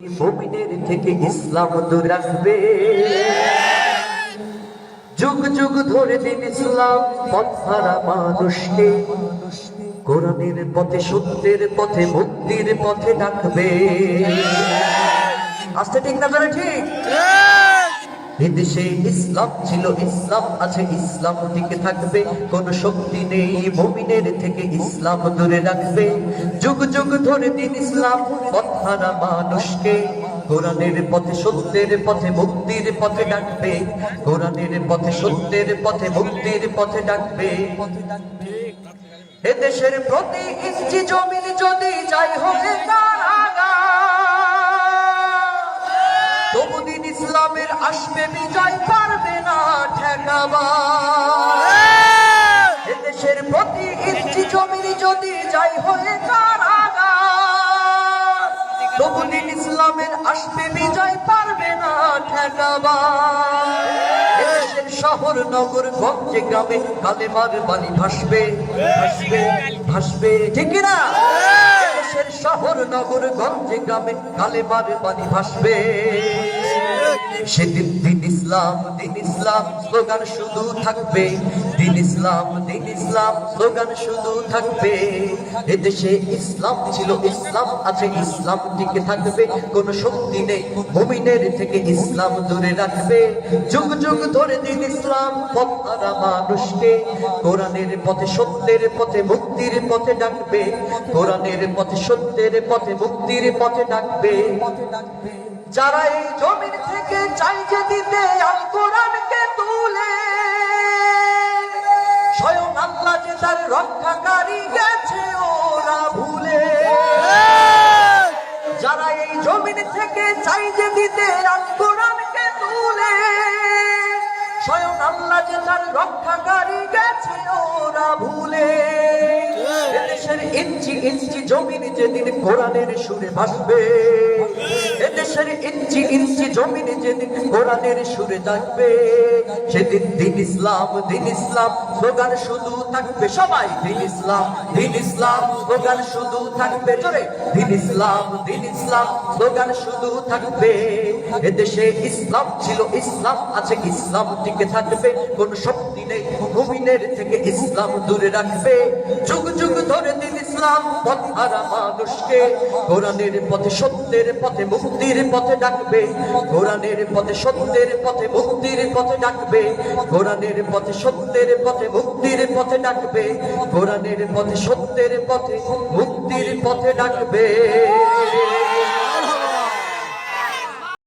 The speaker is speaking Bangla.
মুমিনের থেকে ইসলাম দূর রাখবে যুগ যুগ ধরে দিন ইসলাম পথহারা মানুষকে। কোরআনের পথে, সত্যের পথে, মুক্তির পথে ডাকবে। আসতে ঠিক না করে ঠিক। এদেশে ইসলাম ছিল ইসলাম, আছে ইসলাম, টিকে থাকবে। কোন শক্তি নেই মুমিনের থেকে ইসলাম দূরে রাখবে। যুগ যুগ ধরে দিন ইসলাম পথহারা মানুষকে কোরআনের পথে, সত্যের পথে, মুক্তির পথে ডাকবে। কোরআনের পথে, সত্যের পথে, মুক্তির পথে ডাকবে। এদেশের প্রতি ইঞ্চি জমিন যদি যাই হয়ে তবু ইসলামের আসবে বিজয় পারবে না ঠেকাবা দেশের প্রতি ইঞ্চি জমির যদি যাই হয়ে কারাগার তবু ইসলামের আসবে বিজয় পারবে না ঠেকাবা শহর নগর গঞ্জে গ্রামে কালেমার বাণী ভাসবে ভাসবে ভাসবে ঠিক না দেশের শহর নগর গঞ্জে গ্রামে কালেমার বাণী ভাসবে। সেদিন দিন ইসলাম দিন ইসলাম, স্লোগান শুধু থাকবে। দিন ইসলাম দিন ইসলাম, স্লোগান শুধু থাকবে। এদেশে ইসলাম ছিল ইসলাম, আছে ইসলাম টিকে থাকবে। কোন শক্তি নেই, মুমিনের থেকে ইসলাম দূরে রাখবে। যুগ যুগ ধরে দিন ইসলাম, পথ মানুষকে। কোরআনের পথে সত্যের পথে মুক্তির পথে ডাকবে। কোরআনের পথে সত্যের পথে মুক্তির পথে ডাকবে পথে ডাকবে। যারা এই জমিন থেকে চাই যে দিতে আল কোরআনকে তুলে, স্বয়ং আল্লাহ যে তার রক্ষাকারী গেছে, ওরা ভুলে। যারা এই জমিন থেকে চাই যে দিতে আল কোরআনকে তুলে, স্বয়ং আল্লাহ যে তার রক্ষাকারী গেছে, ওরা ভুলে। ইঞ্চি ইঞ্চি জমিন যেদিন কোরআনের সুরে ভাসবে এদেশের ইঞ্চি জমিন যেদিন কোরআনের সুরে থাকবে, সেদিন দিন ইসলাম দিন ইসলাম, স্লোগান শুধু থাকবে। সবাই দিন ইসলাম দিন ইসলাম, স্লোগান শুধু থাকবে। জোরে, দিন ইসলাম দিন ইসলাম, স্লোগান শুধু থাকবে। এদেশে ইসলাম ছিল ইসলাম, আছে ইসলাম, টিকে থাকবে। কোন শক্তি নেই মুমিনের থেকে ইসলাম দূরে রাখবে। যুগ যুগ ধরে দিন ইসলাম হারা মানুষকে কোরআনের পথে, সত্যের পথে, মুক্তির পথে ডাকবে। কোরআনের পথে, সত্যের পথে, মুক্তির পথে ডাকবে। কোরআনের পথে, সত্যের পথে, মুক্তির পথে ডাকবে। কোরআনের পথে, সত্যের পথে, মুক্তির পথে ডাকবে।